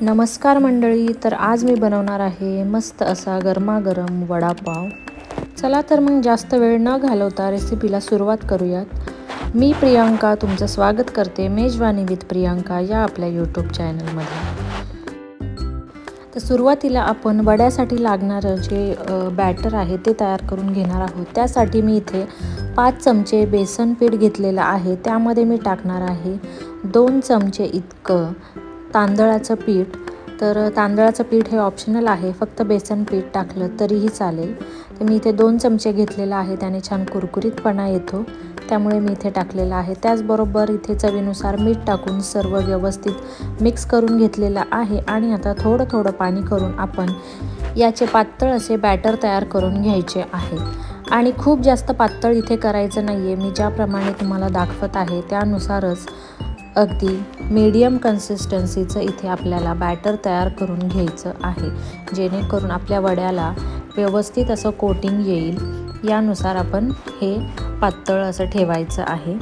नमस्कार मंडळी तर आज मी बनवणार आहे मस्त असा गरमागरम वडापाव. चला तर मग जास्त वेळ न घालवता रेसिपीला सुरुवात करूयात. मी प्रियांका तुमचं स्वागत करते मेजवानी विथ प्रियांका या आपल्या यूट्यूब चॅनलमध्ये तर सुरुवातीला आपण वड्यासाठी लागणारं जे बॅटर आहे ते तयार करून घेणार आहोत. त्यासाठी मी इथे पाच चमचे बेसन पीठ घेतलेलं आहे. त्यामध्ये मी टाकणार आहे दोन चमचे इतकं. तांदळाचं पीठ. तर तांदळाचं पीठ हे ऑप्शनल आहे. फक्त बेसन पीठ टाकलं तरीही चालेल. तर मी इथे दोन चमचे घेतलेला आहे. त्याने छान कुरकुरीतपणा येतो. त्यामुळे मी इथे टाकलेला आहे. त्याचबरोबर इथे चवीनुसार मीठ टाकून सर्व व्यवस्थित मिक्स करून घेतलेलं आहे. आणि आता थोडं थोडं पाणी करून आपण याचे पातळ असे बॅटर तयार करून घ्यायचे आहे. आणि खूप जास्त पातळ इथे करायचं नाही आहे मी ज्याप्रमाणे तुम्हाला दाखवत आहे त्यानुसारच अगदी मीडियम कन्सिस्टन्सीचं इथे आपल्याला बॅटर तयार करून घ्यायचं आहे. जेणेकरून आपल्या वड्याला व्यवस्थित असं कोटिंग येईल. यानुसार आपण हे पातळ असं ठेवायचं आहे.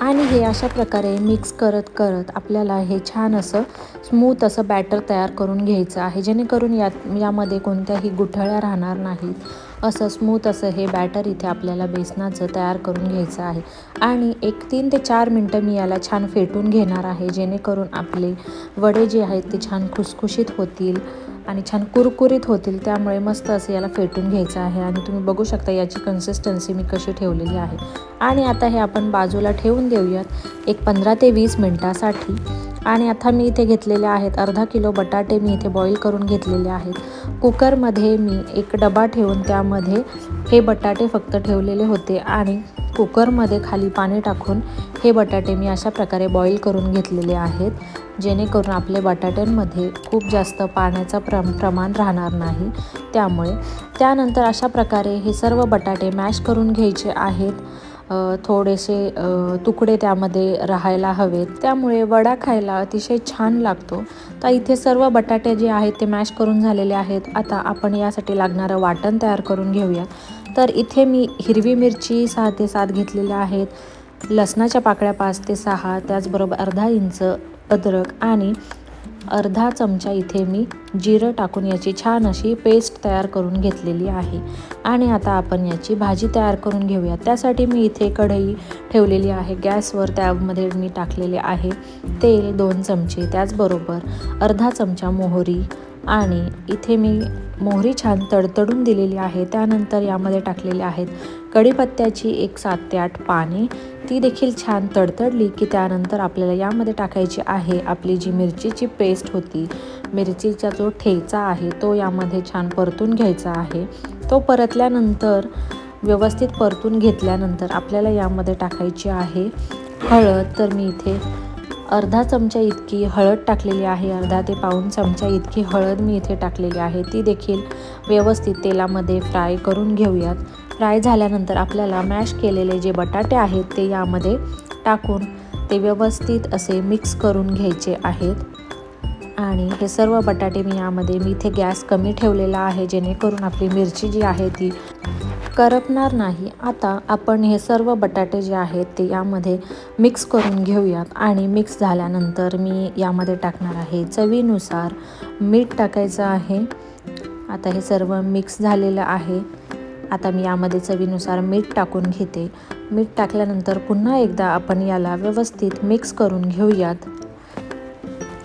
आणि हे अशा प्रकारे मिक्स करत करत आपल्याला हे छान असं स्मूथ असं बॅटर तयार करून घ्यायचं आहे. जेणेकरून यात यामध्ये कोणत्याही गुठळ्या राहणार नाहीत. असं स्मूथ असं हे बॅटर इथे आपल्याला बेसनाचं तयार करून घ्यायचं आहे. आणि एक तीन ते चार मिनटं मी याला छान फेटून घेणार आहे. जेणेकरून आपले वडे जे आहेत ते छान खुसखुशीत होतील. आणि छान कुरकुरीत होतील त्यामुळे मस्त असं याला फेटून घ्यायचं आहे. आणि तुम्ही बघू शकता याची कन्सिस्टन्सी मी कशी ठेवलेली आहे. आणि आता हे आपण बाजूला ठेवून देऊयात एक पंधरा ते वीस मिनटासाठी. आणि आता मी इथे घेतलेले आहेत अर्धा किलो बटाटे मी इथे बॉईल करून घेतलेले आहेत. कुकरमध्ये मी एक डबा ठेवून त्यामध्ये हे बटाटे फक्त ठेवलेले होते आणि कुकरमध्ये खाली पाणी टाकून हे बटाटे मी अशा प्रकारे बॉईल करून घेतलेले आहेत जेणेकरून आपले बटाट्यांमध्ये खूप जास्त पाण्याचं प्र प्रमाण राहणार नाही. त्यामुळे त्यानंतर अशा प्रकारे हे सर्व बटाटे मॅश करून घ्यायचे आहेत. थोडेसे तुकडे त्यामध्ये राहायला हवेत. त्यामुळे वडा खायला अतिशय छान लागतो. तर इथे सर्व बटाटे जे आहेत ते मॅश करून झालेले आहेत. आता आपण यासाठी लागणारं वाटण तयार करून घेऊया. तर इथे मी हिरवी मिरची सहा ते सात घेतलेल्या आहेत. लसणाच्या पाकळ्या पाच ते सहा त्याचबरोबर अर्धा इंच अद्रक आणि अर्धा चमचा इथे मी जिरं टाकून याची छान अशी पेस्ट तयार करून घेतलेली आहे. आणि आता आपण याची भाजी तयार करून घेऊया. त्यासाठी मी इथे कढई ठेवलेली आहे. गॅसवर त्यामध्ये मी टाकलेले आहे तेल दोन चमचे. त्याचबरोबर अर्धा चमचा मोहरी आणि इथे मी मोहरी छान तडतडून दिलेली आहे. त्यानंतर यामध्ये टाकलेले आहेत कढीपत्त्याची एक सात ते आठ पाने ती देखील छान तडतडली की त्यानंतर आपल्याला यामध्ये टाकायची आहे आपली जी मिरचीची पेस्ट होती. मिरचीचा जो ठेचा आहे तो यामध्ये छान परतून घ्यायचा आहे. तो परतल्यानंतर व्यवस्थित परतून घेतल्यानंतर आपल्याला यामध्ये टाकायची आहे हळद. तर मी इथे अर्धा चमचा इतकी हळद टाकलेली आहे. अर्धा ते पाऊण चमचा इतकी हळद मी इथे टाकलेली आहे. ती देखील व्यवस्थित तेलामध्ये फ्राय करून घेऊयात. फ्राय झाल्यानंतर आपल्याला मॅश केलेले जे बटाटे आहेत ते यामध्ये टाकून ते व्यवस्थित असे मिक्स करून घ्यायचे आहेत. आणि हे सर्व बटाटे मी यामध्ये मी इथे गॅस कमी ठेवलेला आहे जेणेकरून आपली मिरची जी आहे ती करपणार नाही. आता आपण हे सर्व बटाटे जे आहेत ते यामध्ये मिक्स करून घेऊयात. आणि मिक्स झाल्यानंतर मी यामध्ये टाकणार आहे चवीनुसार मीठ टाकायचं आहे. आता हे सर्व मिक्स झालेलं आहे. आता मी यामध्ये चवीनुसार मीठ टाकून घेते. मीठ टाकल्यानंतर पुन्हा एकदा आपण याला व्यवस्थित मिक्स करून घेऊयात.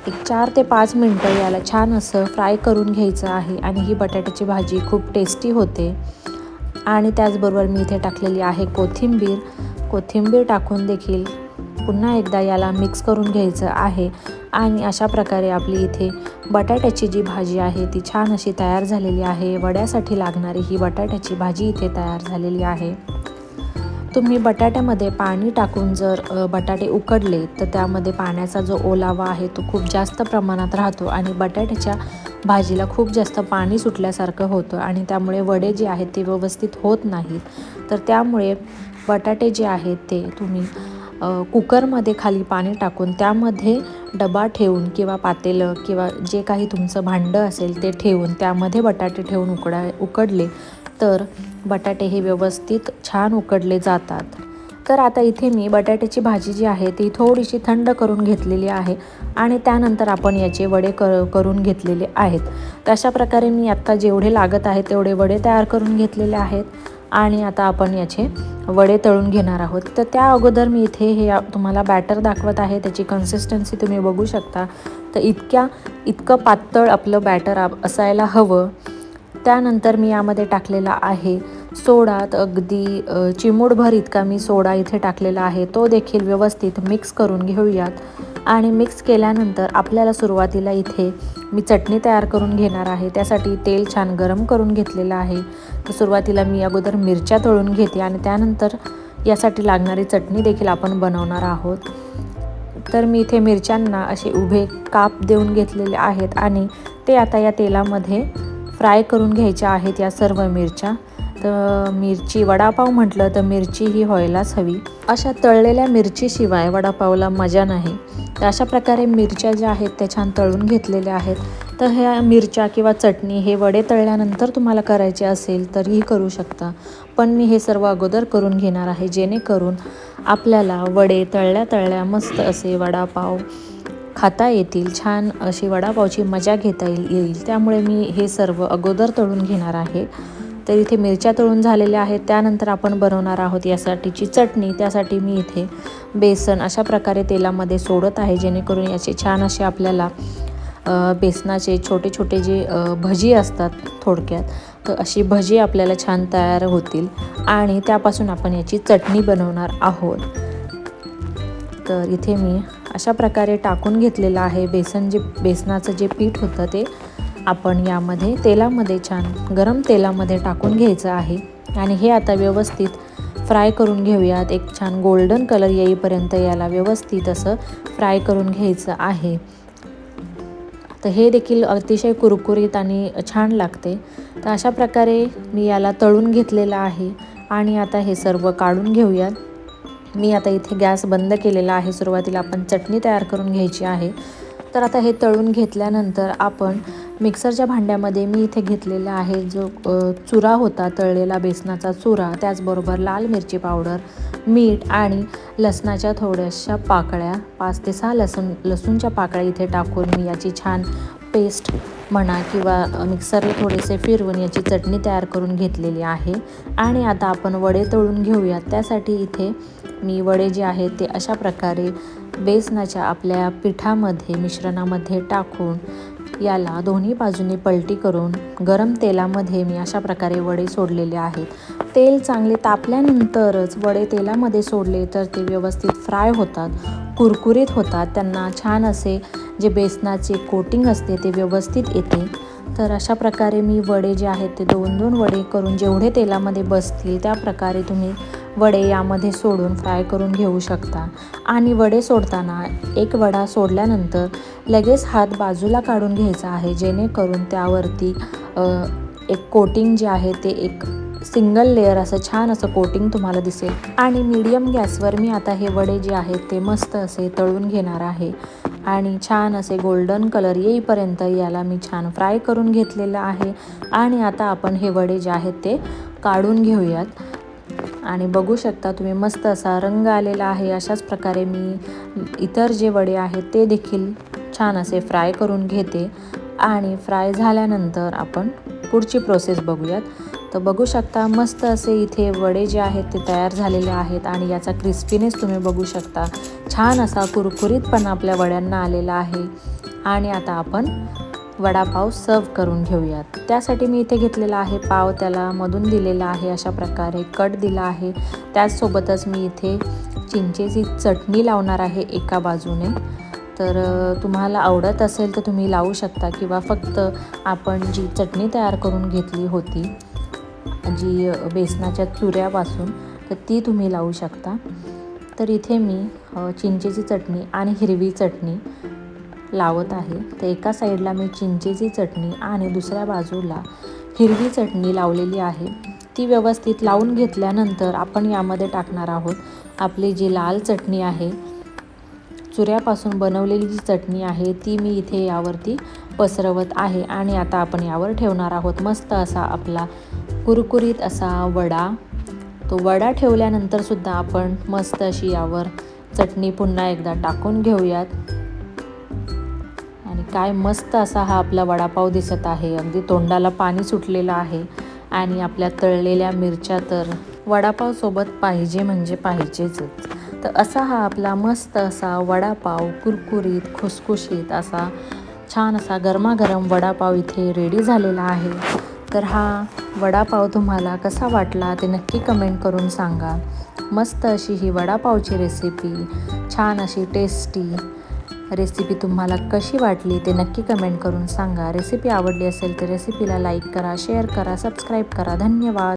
एक चार ते पाच मिनटं याला छान असं फ्राय करून घ्यायचं आहे आणि ही बटाट्याची भाजी खूप टेस्टी होते. आणि त्याचबरोबर मी इथे टाकलेली आहे कोथिंबीर. कोथिंबीर टाकून देखील पुन्हा एकदा याला मिक्स करून घ्यायचं आहे. आणि अशा प्रकारे आपली इथे बटाट्याची जी भाजी आहे ती छान अशी तयार झालेली आहे. वड्यासाठी लागणारी ही बटाट्याची भाजी इथे तयार झालेली आहे. तुम्ही बटाट्यामध्ये पाणी टाकून जर बटाटे उकडले तर त्यामध्ये पाण्याचा जो ओलावा आहे तो खूप जास्त प्रमाणात राहतो आणि बटाट्याच्या भाजीला खूप जास्त पाणी सुटल्यासारखं होतं आणि त्यामुळे वडे जे आहेत ते व्यवस्थित होत नाहीत. तर त्यामुळे बटाटे जे आहेत ते तुम्ही कुकरमध्ये खाली पाणी टाकून त्यामध्ये डबा ठेवून किंवा पातेलं किंवा जे काही तुमचं भांडं असेल ते ठेवून त्यामध्ये बटाटे ठेवून उकडा उकडले तर बटाटे हे व्यवस्थित छान उकडले जातात. तर आता इथे मी बटाट्याची भाजी जी आहे ती थोडीशी थंड करून घेतलेली आहे आणि त्यानंतर आपण याचे वडे कर करून घेतलेले आहेत. तशा प्रकारे मी आत्ता जेवढे लागत आहे तेवढे वडे तयार करून घेतलेले आहेत. आणि आता आपण याचे वडे तळून घेणार आहोत. तर त्या अगोदर मी इथे हे तुम्हाला बॅटर दाखवत आहे. त्याची कन्सिस्टन्सी तुम्ही बघू शकता. तर इतक्या इतकं पातळ आपलं बॅटर आप- असायला हवं. त्यानंतर मी यामध्ये टाकलेला आहे सोडा तर अगदी चिमूडभर चिमूटभर इतका मी सोडा इथे टाकलेला आहे. तो देखील व्यवस्थित मिक्स करून घेऊयात. आणि मिक्स केल्यानंतर आपल्याला सुरुवातीला इथे मी चटणी तयार करून घेणार आहे. त्यासाठी तेल छान गरम करून घेतलेलं आहे. तर सुरुवातीला मी अगोदर मिरच्या तळून घेते आणि त्यानंतर यासाठी लागणारी चटणी देखील आपण बनवणार आहोत. तर मी इथे मिरच्यांना असे उभे काप देऊन घेतलेले आहेत आणि ते आता या तेलामध्ये फ्राय करून घ्यायच्या आहेत या सर्व मिरच्या. तर मिरची वडापाव म्हटलं तर मिरची ही व्हायलाच हवी. अशा तळलेल्या मिरचीशिवाय वडापावला मजा नाही. तर अशा प्रकारे मिरच्या ज्या आहेत त्या छान तळून घेतलेल्या आहेत. तर ह्या मिरच्या किंवा चटणी हे वडे तळल्यानंतर तुम्हाला करायचे असेल तरीही करू शकता. पण मी हे सर्व अगोदर करून घेणार आहे जेणेकरून आपल्याला वडे तळल्या तळल्या मस्त असे वडापाव खाता येतील छान अशी वडापावची मजा घेता येईल येईल. त्यामुळे मी हे सर्व अगोदर तळून घेणार आहे. तर इथे मिरच्या तळून झालेल्या आहेत. त्यानंतर आपण बनवणार आहोत यासाठीची चटणी. त्यासाठी मी इथे बेसन अशा प्रकारे तेलामध्ये सोडत आहे जेणेकरून याचे छान असे आपल्याला बेसनाचे छोटे छोटे जे भजी असतात थोडक्यात तर अशी भजी आपल्याला छान तयार होतील. आणि त्यापासून आपण याची चटणी बनवणार आहोत. तर इथे मी अशा प्रकारे टाकून घेतलेलं आहे बेसन जे बेसनाचं जे पीठ होतं ते. आपण यामध्ये तेलामध्ये छान गरम तेलामध्ये टाकून घ्यायचं आहे. आणि हे आता व्यवस्थित फ्राय करून घेऊयात. एक छान गोल्डन कलर येईपर्यंत याला व्यवस्थित असं फ्राय करून घ्यायचं आहे. तर हे देखील अतिशय कुरकुरीत आणि छान लागते. तर अशा प्रकारे मी याला तळून घेतलेलं आहे. आणि आता हे सर्व काढून घेऊयात. मी आता इथे गॅस बंद केलेला आहे. सुरुवातीला आपण चटणी तयार करून घ्यायची आहे. तर आता हे तळून घेतल्यानंतर आपण मिक्सरच्या भांड्यामध्ये मी इथे घेतलेला आहे जो चुरा होता तळलेला बेसनाचा चुरा त्याचबरोबर लाल मिरची पावडर मीठ आणि लसणाच्या थोड्याशा पाकळ्या पाच ते सहा लसूण लसूणच्या पाकळ्या इथे टाकून मी याची छान पेस्ट म्हणा किंवा मिक्सरला थोडेसे फिरवून याची चटणी तयार करून घेतलेली आहे. आणि आता आपण वडे तळून घेऊयात. त्यासाठी इथे मी वडे जे आहेत ते अशा प्रकारे बेसनाच्या आपल्या पिठामध्ये मिश्रणामध्ये टाकून याला दोन्ही बाजूनी पलटी करून गरम तेलामध्ये मी अशा प्रकारे वडे सोडलेले आहेत. तेल चांगले तापल्यानंतरच वडे तेलामध्ये सोडले तर ते व्यवस्थित फ्राय होतात. कुरकुरीत होतात. त्यांना छान असे जे बेसनाचे कोटिंग असते ते व्यवस्थित येते. तर अशा प्रकारे मी वडे जे आहेत ते दोन दोन वडे करून जेवढे तेलामध्ये बसतील त्या प्रकारे तुम्ही वडे यामध्ये सोडून फ्राय करून घेऊ शकता. आणि वडे सोडताना एक वडा सोडल्यानंतर लगेच हात बाजूला काढून घ्यायचा आहे. जेणेकरून त्यावरती एक कोटिंग जे आहे ते एक सिंगल लेअर असं छान असं कोटिंग तुम्हाला दिसेल. आणि मीडियम गॅसवर मी आता हे वडे जे आहेत ते मस्त असे तळून घेणार आहे. आणि छान असे गोल्डन कलर येईपर्यंत याला मी छान फ्राय करून घेतलेलं आहे. आणि आता आपण हे वडे जे आहेत ते काढून घेऊयात. आणि बघू शकता तुम्ही मस्त असा रंग आलेला आहे. अशाच प्रकारे मी इतर जे वडे आहेत ते देखील छान असे फ्राय करून घेते. आणि फ्राय झाल्यानंतर आपण पुढची प्रोसेस बघूयात. तर बघू शकता मस्त असे इथे वडे जे आहेत ते तयार झालेले आहेत आणि याचा क्रिस्पीनेस तुम्ही बघू शकता. छान असा कुरकुरीतपणा आपल्या वड्यांना आलेला आहे. आणि आता आपण वडापाव सर्व करून घेऊयात. त्यासाठी मी इथे घेतलेला आहे पाव त्याला मधून दिलेला आहे अशा प्रकारे कट दिला आहे. त्याचसोबतच मी इथे चिंचेची चटणी लावणार आहे एका बाजूने. तर तुम्हाला आवडत असेल तर तुम्ही लावू शकता किंवा फक्त आपण जी चटणी तयार करून घेतली होती जी बेसनाच्या चुऱ्यापासून तर ती तुम्ही लावू शकता. तर इथे मी चिंचेची चटणी आणि हिरवी चटणी लावत आहे. तर एका साईडला मी चिंचेची चटणी आणि दुसऱ्या बाजूला हिरवी चटणी लावलेली आहे. ती व्यवस्थित लावून घेतल्यानंतर आपण यामध्ये टाकणार आहोत आपली जी लाल चटणी आहे चुऱ्यापासून बनवलेली जी चटणी आहे ती मी इथे यावरती पसरवत आहे आणि आता आपण यावर ठेवणार आहोत. मस्त असा आपला कुरकुरीत असा वडा. तो वडा ठेवल्यानंतरसुद्धा आपण मस्त अशी यावर चटणी पुन्हा एकदा टाकून घेऊयात. आणि काय मस्त असा हा आपला वडापाव दिसत आहे. अगदी तोंडाला पाणी सुटलेलं आहे. आणि आपल्या तळलेल्या मिरच्या तर वडापावसोबत पाहिजे म्हणजे पाहिजेच. तर असा हा आपला मस्त असा वडापाव कुरकुरीत खुसखुशीत असा छान असा गरमागरम वडापाव इथे रेडी झालेला आहे. तर हा वडापाव तुम्हाला कसा वाटला ते नक्की कमेंट करून सांगा. मस्त अशी ही वडापावची रेसिपी छान अशी टेस्टी रेसिपी तुम्हाला कशी वाटली ते नक्की कमेंट करून सांगा. रेसिपी आवडली असेल तर रेसिपीला लाईक करा शेअर करा सबस्क्राईब करा. धन्यवाद.